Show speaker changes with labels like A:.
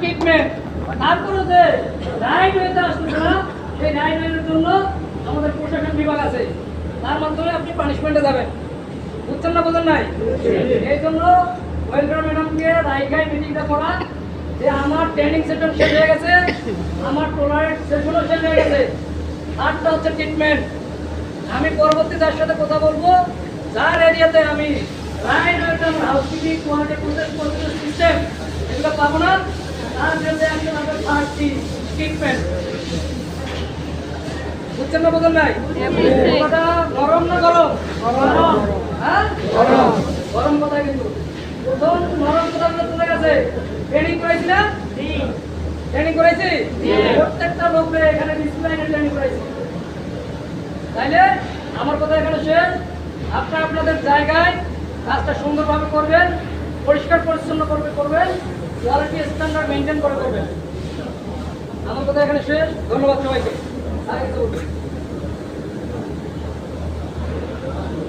A: Treatment না সেই জন্য আমাদের প্রশাসন বিভাগ আছে। তার মাধ্যমে আপনি পানিশমেন্টে যাবেন। বুঝছেন না নাই? এই জন্য মিটিংটা যে আমার ট্রেনিং শেষ হয়ে গেছে, আমার শেষ হয়ে গেছে। হচ্ছে ট্রিটমেন্ট আমি পরবর্তী তার সাথে কথা বলব। যার এরিয়াতে আমি রাইট হাউসকিপিং সিস্টেম এগুলো পাবো না। তার বিরুদ্ধে একজন আমাদের পার্টি ট্রিটমেন্ট বুঝছেন না বোঝেন নাই কথাটা গরম না গরম? গরম হ্যাঁ? গরম। গরম কথা কিন্তু। প্রথম নরম কথাগুলো চলে গেছে। ট্রেনিং না? ট্রেনিং করাইছি? প্রত্যেকটা এখানে ট্রেনিং তাইলে আমার কথা এখানে শেষ। আপনারা আপনাদের জায়গায় কাজটা সুন্দরভাবে করবেন। কোয়ালিটি স্ট্যান্ডার্ড মেনটেন করে করবেন। আমার কথা এখানে শেষ। ধন্যবাদ সবাইকে।